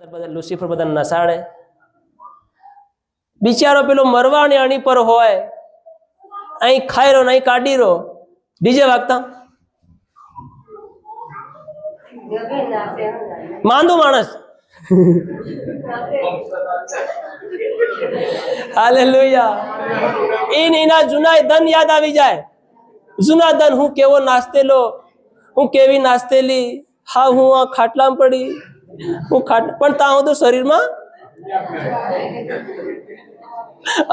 બધા લુસીફર બધા નસાડે બિચારો પેલો મરવાની અણી પર હોય, અહીં ખાઈ રહો ને અહીં કાઢી રહ્યો ડીજે વાગતા? માંદો માણસ. હાલેલુયા. ઈન એના જૂના ધન યાદ આવી જાય. જૂના ધન હું કેવો નાસ્તેલો? હું કેવી નાસ્તેલી? હા, હું આ ખાટલામાં પડી. ખાટ પણ ત્યાં હું તો શરીરમાં?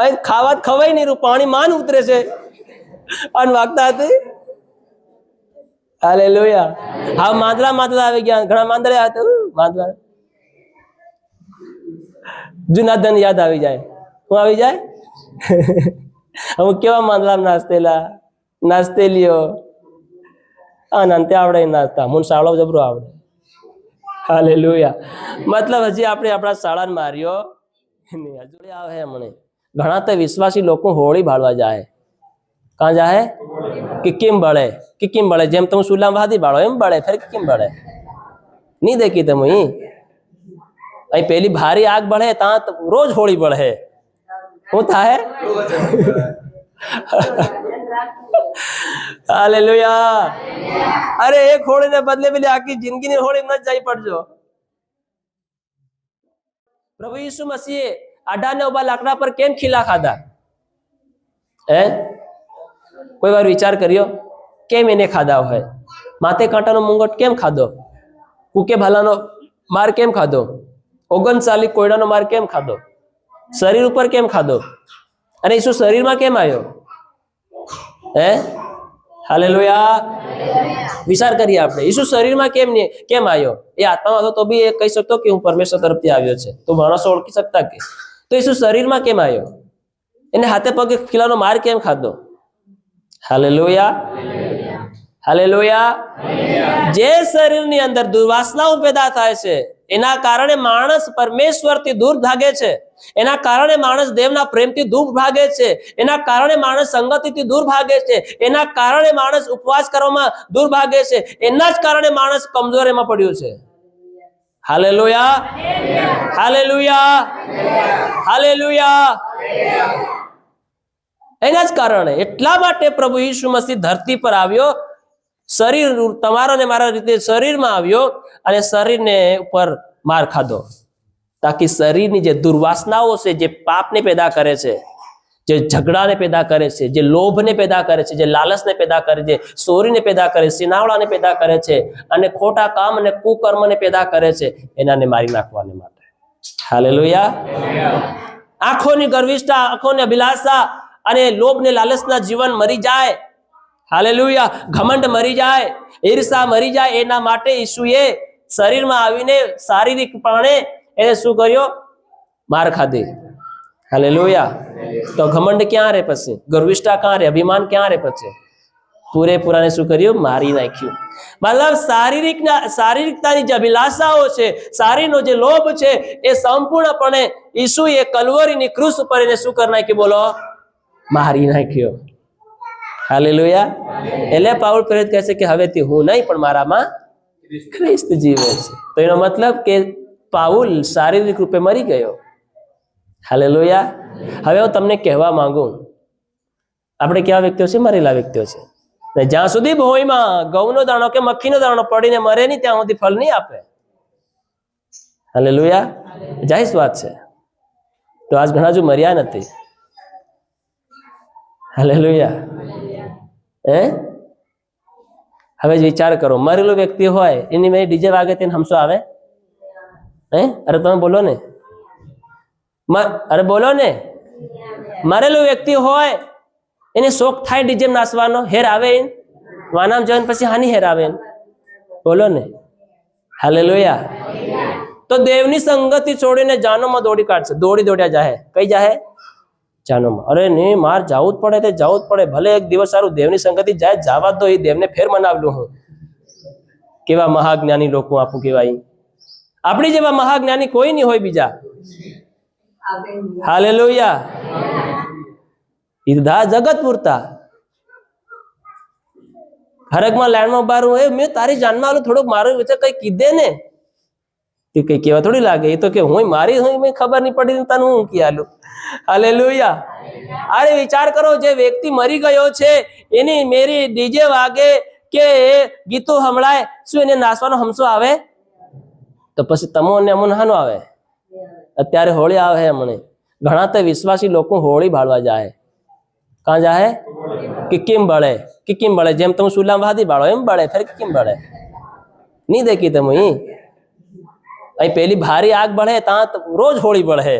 અહીં ખાવા ખવાય નહીં પાણી માન ઉતરે છે. અને વાગતા હતી? હાલે લોયા હા માંદલા માંદલા આવી ગયા. ઘણા માંદલા હતા. માંદલા જૂના ધન યાદ આવી જાય. હું આવી જાય? હું કેવા માંદલા નાસ્તેલા? નાસ્તેલીઓ. અને અંતે આવડે નાસ્તા. મને શાળો જબરો આવડે. હાલે મતલબ હજી આપણે આપણા શાળાને માર્યો નહીં હજુ આવે હે મને. ઘણા તો વિશ્વાસી લોકો હોળી બાળવા જાય. કાં જાય કિક્કીમ બળે કિક્કીમ બળે જેમ તમે સુલામ વાદી બાળો એમ બળે ફેર કિક્કીમ બળે નહીં દેખી તમે અહીં અહીં પેલી ભારી આગ બળે ત્યાં તો રોજ હોળી બળે શું થાય હાલેલુયા અરે એક હોળીને બદલે પેલી આખી જિંદગીની હોળી ન જઈ પડજો. પ્રભુ ઈસુ મસીહે આડા ને ઊભા લાકડા પર કેમ ખીલા ખાધા? હે? કોઈ વાર વિચાર કર્યો? કેમ એને ખાધા હોય? માથે કાંટાનો મુંગટ કેમ ખાધો? કુકે ભાલાનો માર કેમ ખાધો? ઓગણચાલીસ કોયડાનો માર કેમ ખાધો? શરીર ઉપર કેમ ખાધો? અને ઈસુ શરીરમાં કેમ આવ્યો? હે? હાલેલુયા. વિચાર કરીએ આપણે. ઈસુ શરીરમાં કેમ નહીં કેમ આવ્યો એ આત્મામાં હતો તો બી એ કહી શકતો કે હું પરમેશ્વર તરફથી આવ્યો છે. તો માણસો ઓળખી શકતા કે? તો ઈસુ શરીરમાં કેમ આવ્યો એને હાથે પગે ખીલાનો માર કેમ ખાધો? હાલે લોયા હાલે લોયા જે શરીરની અંદર દુર્વાસનાઓ પેદા થાય છે એના કારણે માણસ પરમેશ્વરથી દૂર ભાગે છે. એના કારણે માણસ દેવના પ્રેમથી દૂર ભાગે છે. એના કારણે માણસ સંગતિથી દૂર ભાગે છે. એના કારણે માણસ ઉપવાસ કરવામાં દૂર ભાગે છે. એના જ કારણે માણસ કમજોરીમાં પડ્યું છે. હાલેલુયા. હાલેલુયા. હાલેલુયા. એના જ કારણે એટલા માટે પ્રભુ ઈસુ મસીહ ધરતી પર આવ્યો શરીર તમારા ને મારા રીતે શરીરમાં આવ્યો અને શરીરને ઉપર માર ખાધો. તાકી શરીરની જે દુર્વાસનાઓ છે, જે પાપને પેદા કરે છે, જે ઝઘડાને પેદા કરે છે, જે લોભને પેદા કરે છે, જે લાલચને પેદા કરે છે ચોરીને પેદા કરે છે સિનાવડાને પેદા કરે છે, અને ખોટા કામ અને કુકર્મને પેદા કરે છે, એનાને મારી નાખવાને માટે. હાલે આંખોની ગર્વિષ્ઠા, આંખોની અભિલાષા અને લોભ ને લાલચના જીવન મરી જાય હાલેલુયા. ઘમંડ મરી જાય, ઈર્ષા મરી જાય એના માટે ઈસુએ શરીરમાં આવીને શારીરિક પ્રાણે એને શું કર્યો? માર ખાધી. હાલેલુયા. તો ઘમંડ ક્યાં રહે પછી? ગર્વિષ્ઠા ક્યાં રહે? અભિમાન ક્યાં રહે પછી? પૂરેપૂરાને શું કર્યું? મારી નાખ્યું. મતલબ શારીરિક શારીરિકતાની જે અભિલાષાઓ છે શારીરનો જે લોભ છે, એ સંપૂર્ણપણે ઈસુએ કલવરીની ક્રુસ ઉપર એને શું કરી નાખ્યું બોલો? મારી નાખ્યો. હાલેલુયા. એટલે પાઉલ પ્રેરિત કહે છે કે હવેથી હું નહીં, પણ મારામાં ખ્રિસ્ત જીવે છે. તો એનો મતલબ કે પાઉલ શારીરિક રૂપે મરી ગયો. હાલેલુયા. હવે હું તમને કહેવા માંગુ. આપણે કેવા વ્યક્તિઓ છે? મરેલા વ્યક્તિઓ છે. જ્યાં સુધી ભોયમાં ઘઉંનો દાણો કે મક્ખીનો દાણો પડીને મરે નહીં, ત્યાં સુધી ફળ નહીં આપે. હાલેલુયા. જાહેર વાત છે. તો આજ ઘણા જો મર્યા નથી. હાલેલુયા. હે? હવે જ વિચાર કરો. મરેલો વ્યક્તિ હોય, એની મેં ડીજે વાગે તેને હમસો આવે? હે? અરે તમે બોલો ને. અરે બોલો ને. મરેલું વ્યક્તિ હોય, એને શોખ થાય ડીજે નાચવાનો હેર આવે વાનામ જવાન પછી હાની હેર આવે બોલો ને. હાલેલુયા. તો દેવની સંગતિ છોડીને જાનોમાં દોડી કાઢશે. દોડી દોડ્યા જાહે. કઈ જાહે? જાનોમાં. અરે નહીં માર જવું જ પડે તે, જવું જ પડે. ભલે એક દિવસ સારું દેવની સંગતિ જાય, જવા દો એ દેવને ફેર મનાવલું હું. કેવા મહાજ્ઞાની લોકો આપું કેવાય આપણી જેવા મહાજ્ઞાની કોઈ નહીં હોય બીજા. હાલે લોહિયા જગત પૂરતા. હરકમાં લાઈનમાં બારું એ મેં તારી જાનમાં આલું થોડુંક મારું વિચાર કઈ કીધે ને. તે કઈ કેવા થોડી લાગે? એ તો કે હું મારી હું મેં ખબર નહીં પડી, તને હું કી હાલે અરે વિચાર કરો, જે વ્યક્તિ મરી ગયો છે, એની મેરી ડીજે વાગે કે ગીતો હમળાય શું એને નાચવાનો હમસો આવે? તો પછી તમો અને અમો નાનો આવે? અત્યારે હોળી આવે હમણે. ઘણા તો વિશ્વાસી લોકો હોળી ભાળવા જાય. કાં જાય કિક્કીમ બળે કિક્કીમ બળે જેમ તમે સુલામ વાદી બાળો એમ બળે ફેર કેમ બળે નહીં દેખી તમે અહીં અહીં પેલી ભારી આગ બળે ત્યાં તો રોજ હોળી બળે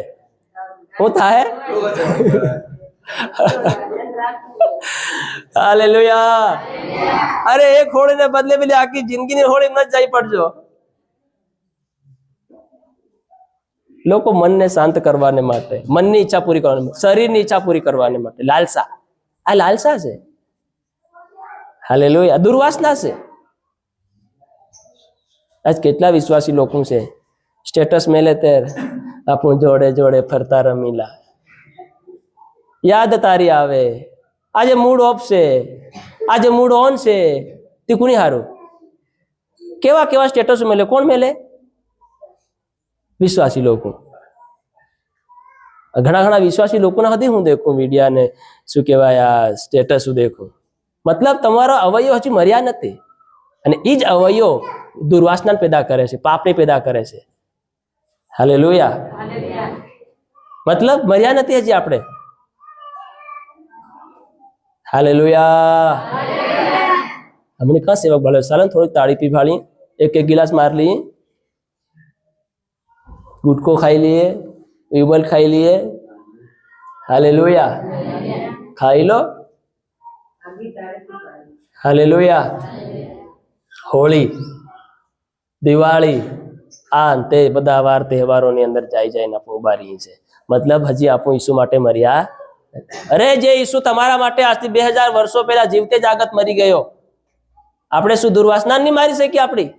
શું થાય હાલેલુયા અરે એક હોળીને બદલે પેલી આખી જિંદગીની હોળી ન જ જઈ પડજો લોકો મનને શાંત કરવાને માટે મનની ઈચ્છા પૂરી કરવાને માટે શરીરની ઈચ્છા પૂરી કરવાને માટે લાલસા આ લાલસા છે હાલેલુયા દુર્વાસના છે આજ કેટલા વિશ્વાસી લોકો છે સ્ટેટસ મેલે તેર. આપણું જોડે જોડે ફરતા રમીલા. યાદ તારી આવે. આજે મૂડ ઓફ છે. આજે મૂડ ઓન છે. તે કુની હારું? કેવા કેવા સ્ટેટસ મેલે? કોણ મેલે? વિશ્વાસી લોકો. ઘણા ઘણા વિશ્વાસી લોકોના હતી હું દેખું મીડિયા ને શું કહેવાય આ સ્ટેટસ હું દેખું. મતલબ તમારો અવયવ હજી મર્યા નથી. અને એ જ અવયવ દુર્વાસના પેદા કરે છે, પાપને પેદા કરે છે. હાલે મતલબ મર્યા નથી હજી આપણે? હાલે હમણાં કા સેવક ભલે ચાલો થોડીક તાળી પી ફાળી એક એક ગિલાસ માર લઈએ. ગુટકો ખાઈ લઈએ. વિમલ ખાઈ લઈએ. હાલે ખાઈ લો. હાલે હોળી. દિવાળી. આ અંતે બધા વાર તહેવારોની અંદર જાય જાય ઊભા રહીએ છે મતલબ હજી આપણું ઈસુ માટે મર્યા અરે જે ઈસુ તમારા માટે આજથી બે હજાર વર્ષો પહેલા જીવતે જાગત મરી ગયો. આપણે શું દુર્વાસના નહીં મારી શકીએ આપણી?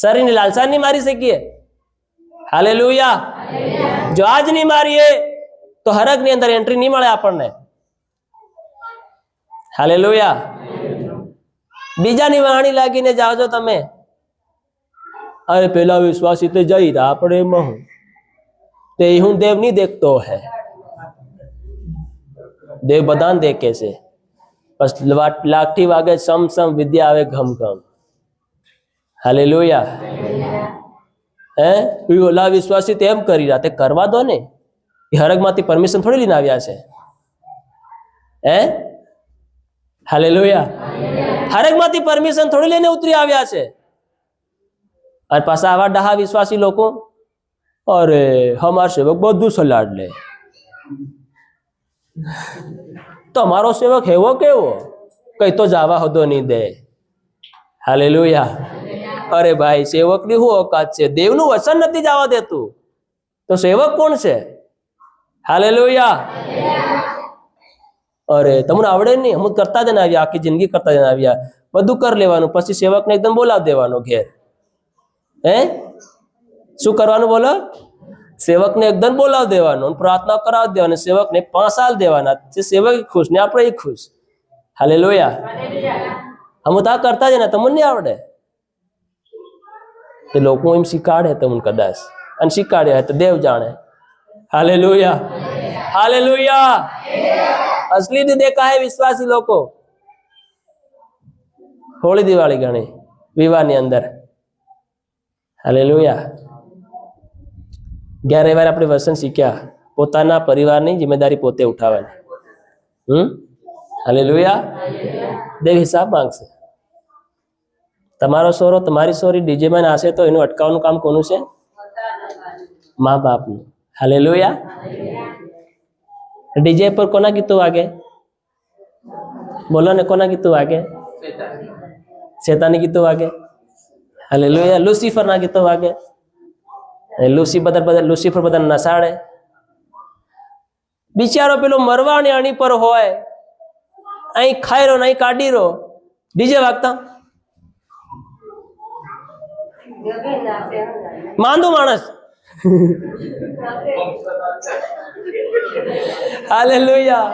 શરીરની લાલસા નહીં મારી શકીએ? હાલે જો આજ નહીં મારીએ, તો હરકની અંદર એન્ટ્રી નહીં મળે આપણને. હાલે બીજાની વાણી લાગીને જાઓ તમે. અરે પેલા વિશ્વાસી તો જઈ રહ્યા, આપણે એમાં હું. તે હું દેવ નહીં દેખતો હે. દેવ બધાને દેખે છે. બસ લાઠી વાગે સમ સમ વિદ્યા આવે ઘમ ઘમ. હાલે હે? એ ઓલા વિશ્વાસી તેમ કરી રહ્યા, તે કરવા દો ને. એ હરગમાંથી પરમિશન થોડી લઈને આવ્યા છે. હે? હાલે હરગમાંથી પરમિશન થોડી લઈને ઉતરી આવ્યા છે. અને પાછા આવા ડહા વિશ્વાસી લોકો? અરે અમાર સેવક બધું સલાડ લે. તમારો સેવક હેવો કેવો? કઈ તો જાવા હદો નહીં દે. હાલે અરે ભાઈ, સેવકની શું ઓકાત છે? દેવનું વચન નથી જવા દેતું. તો સેવક કોણ છે? હાલે અરે, તમને આવડે નહીં? અમુક કરતા જ આવ્યા, આખી જિંદગી કરતા જ આવ્યા. બધું કરી લેવાનું, પછી સેવકને એકદમ બોલાવી દેવાનો ઘેર. હે શું કરવાનું બોલો? સેવકને એકદમ બોલાવી દેવાનો અને પ્રાર્થના કરાવી દેવાની સેવકને પાંચ સાલ દેવાના. જે સેવક ખુશ ને આપણે ખુશ. હાલે લોયા અમુક આ કરતા જ ને, તમને નહીં આવડે? તે લોકો એમ શીખાડે તમને કદાચ. અને શીખાડે તો દેવ જાણે. હાલે લોયા હાલે લોયા અસલી જ દેખા હે વિશ્વાસી લોકો? હોળી દિવાળી ગણી, વિવાહની અંદર. હાલે લોયા ગયા રવિવારે આપણે વસન શીખ્યા. પોતાના પરિવારની જિમ્મેદારી પોતે ઉઠાવવાની. હમ? હાલે દેવ હિસાબ માંગશે. તમારો સોરો તમારી સોરી ડીજેમાં નાશે તો એનું અટકાવવાનું કામ કોનું છે? મા બાપનું. હાલે ડીજે પર કોના ગીતો વાગે? બોલો ને કોના ગીતો વાગે? શેતાની ગીતો વાગે? હાલે લુસીફર ના ગીતો વાગે અને લુસી બધા બધા લુસીફર બધા નસાડે બિચારો પેલો મરવાણી અણી પર હોય અહીં ખાઈ રહ્યો ને અહીં કાઢી રહ્યો ડીજે વાગતા માંદો માણસ હાલેલુયા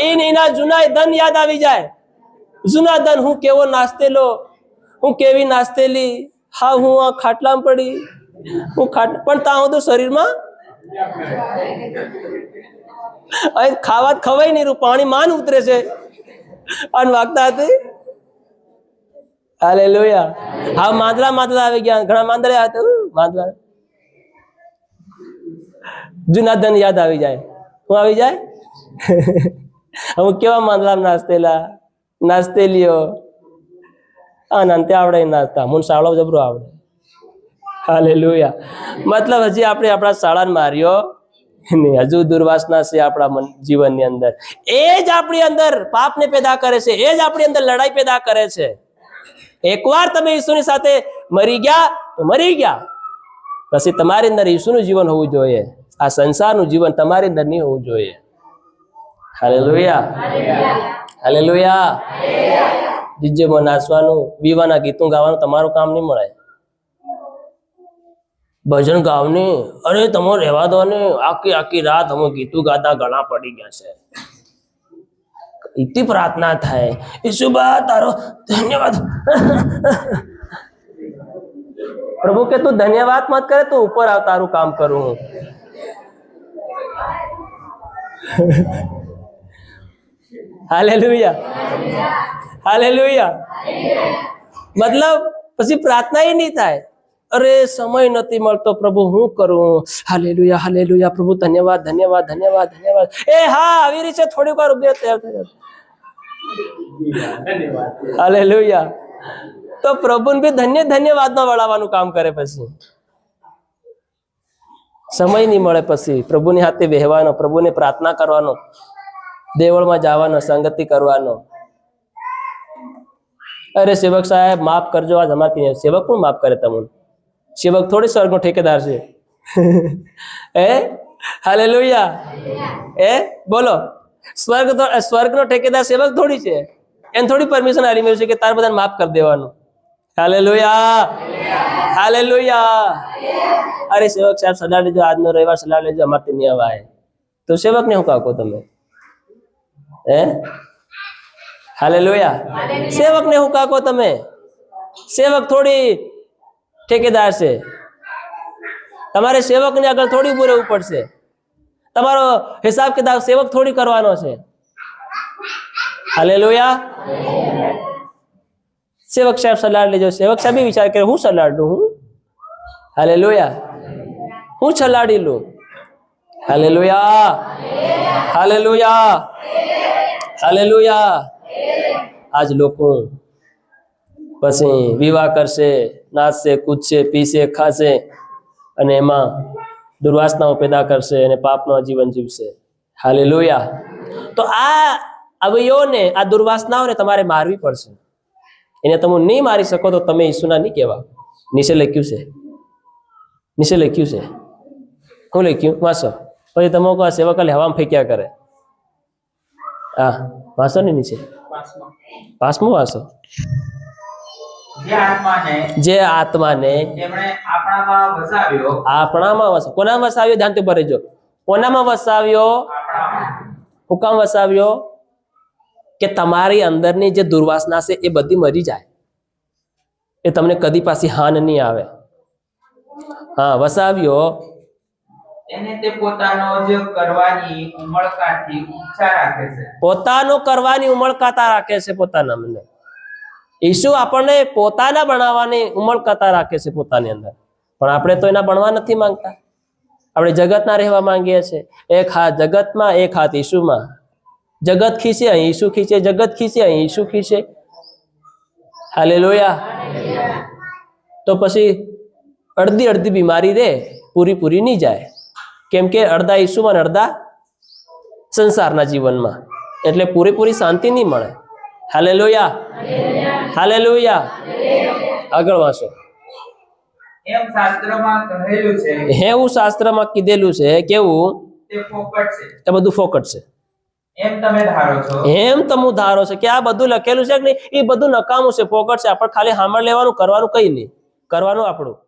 ઈન એના જૂના ધન યાદ આવી જાય જૂના ધન હું કેવો નાસ્તેલો હું કેવી નાસ્તેલી? હા, હું આ ખાટલામાં પડી. હું ખાટ, પણ ત્યાં હું શરીરમાં? અહીં ખાવા ખવાય નહીં પાણી માન ઉતરે છે. અને વાગતા હતી? હાલે લોયા હા માંદલા માંદલા આવી ગયા. ઘણા માંદલા હતા. માંદલા જૂના ધન યાદ આવી જાય. હું આવી જાય? હું કેવા માંદલા નાસ્તેલા? નાસ્તેલીઓ. આ અંતે આવડે નાસ્તા. મને શાળો જબરો આવડે. હાલે મતલબ હજી આપણે આપણા શાળાને માર્યો નહીં. હજુ દુર્વાસના છે આપણા મન જીવનની અંદર. એ જ આપણી અંદર પાપને પેદા કરે છે. એ જ આપણી અંદર લડાઈ પેદા કરે છે. એકવાર તમે ઈસુની સાથે મરી ગયા તો મરી ગયા. પછી તમારી અંદર ઈસુનું જીવન હોવું જોઈએ. આ સંસારનું જીવન તમારી અંદર નહીં હોવું જોઈએ. હાલેલુયા. હાલેલુયા. ડીજેમાં નાચવાનું વિવાના ગીતો ગાવાનું તમારું કામ નહીં મળે. ભજન ગાવની અરે તમે રહેવા દો ને આખી આખી રાત અમે ગીતું ગાતા ગળા પડી ગયા છે. ઇતિ પ્રાર્થના થાય. ઈશુબા તારો ધન્યવાદ. પ્રભુ કે તું ધન્યવાદ મત કરે તું ઉપર આવ તારું કામ કરું હું. હાલેલુયા. હાલેલુયા. મતલબ, પછી પ્રાર્થના એ નહીં થાય. અરે, સમય નથી મળતો પ્રભુ, હું કરું? હાલેલુયા હાલેલુયા, પ્રભુ, ધન્યવાદ ધન્યવાદ ધન્યવાદ ધન્યવાદ. એ હા, આવી રીતે થોડીક વાર ઊભી તૈયાર થઈ. હાલેલુયા. તો પ્રભુને બી ધન્ય ધન્યવાદમાં વળાવવાનું કામ કરે પછી. સમય નહીં મળે પછી. પ્રભુની હાથે વહેવાનો, પ્રભુને પ્રાર્થના કરવાનો. દેવળમાં જવાનો, સંગતિ કરવાનો. અરે સેવક સાહેબ માફ કરજો આજ અમારથી સેવક કોણ માફ કરે તમને? સેવક થોડી સ્વર્ગનો ઠેકેદાર છે. હે? હાલેલુયા. એ બોલો. સ્વર્ગ તો સ્વર્ગનો ઠેકેદાર સેવક થોડી છે. એને થોડી પરમિશન આલી મેળવી છે કે તાર બધાને માફ કરી દેવાનું. હાલે લોહિયા હાલે હાલેલુયા. અરે સેવક સાહેબ સલાહ લેજો આજનો રવિવાર સલાહ લેજો અમારથી નહીં અવાય. તો સેવકને હું કાકો તમે? હે? હાલેલુયા. સેવકને હું કાકો તમે? સેવક થોડી ઠેકેદાર છે. તમારે સેવકને આગળ થોડી ઉભું રહેવું પડશે. તમારો હિસાબ કિતાબ સેવક થોડી કરવાનો છે. હાલે લોયા સેવક સાહેબ સલાડ લેજો. સેવક સાહેબ વિચાર કરે હું સલાડ લઉં હું? હાલે લોયા હું છલાડી લઉં? હાલે લોયા હાલે લોયા હાલેલુયા. હાલેલુયા. આજ લોકો પછી વિવાહ કરશે, નાચશે, કૂદશે, પીશે, ખાશે અને એમાં દુર્વાસનાઓ પેદા કરશે અને પાપનો જીવન જીવશે. હાલેલુયા. તો આ અવયવોને, આ દુર્વાસનાઓને તમારે મારવી પડશે. એને તમે નહીં મારી શકો તો તમે ઈસુના નહીં કહેવા. નીચે લખ્યું છે. નીચે લખ્યું છે. શું લખ્યું? વાંચો. પછી તમે કહો સેવકાલે હવામાં ફેંક્યા કરે. હા, વાંચો ને નીચે. પાંચમું વાસો? જે આત્માને આપણામાં વસાવ્યો. કોનામાં વસાવ્યો. ધ્યાનથી ભરે જો કોનામાં વસાવ્યો? હુકમ વસાવ્યો? કે તમારી અંદરની જે દુર્વાસના છે એ બધી મરી જાય. એ તમને કદી પાછી હાન નહીં આવે. હા વસાવ્યો એને તે પોતાનો જ કરવાની ઉમળકાથી ઈચ્છા રાખે છે. પોતાનું કરવાની ઉમળકાતા રાખે છે પોતાના મને ઈસુ આપણને પોતાના બનાવવાની ઉમળકાતા રાખે છે પોતાની અંદર. પણ આપણે તો એના બનવા નથી માંગતા. આપણે જગતના રહેવા માંગીએ છીએ. એક હાથ જગતમાં, એક હાથ ઈસુમાં. જગત ખીચે અહીં ઈસુ ખીચે જગત ખીચે અહીં ઈસુ ખીચે હાલે તો પછી અડધી અડધી બીમારી રે પૂરી પૂરી નહીં જાય. કેમ કે અડધા ઈસુમાં અડધા સંસારના જીવનમાં. એટલે પૂરેપૂરી શાંતિ નહીં મળે. હાલે લોયા હાલે લોયા આગળ વાંચો. એવું શાસ્ત્રમાં કીધેલું છે કેવું? તે બધું ફોકટ છે. એમ તમે ધારો છો. એમ તમે ધારો છે કે આ બધું લખેલું છે કે નહીં? એ બધું નકામું છે ફોકટ છે. આપણે ખાલી સાંભળ લેવાનું કરવાનું કઈ નહીં. કરવાનું આપણું.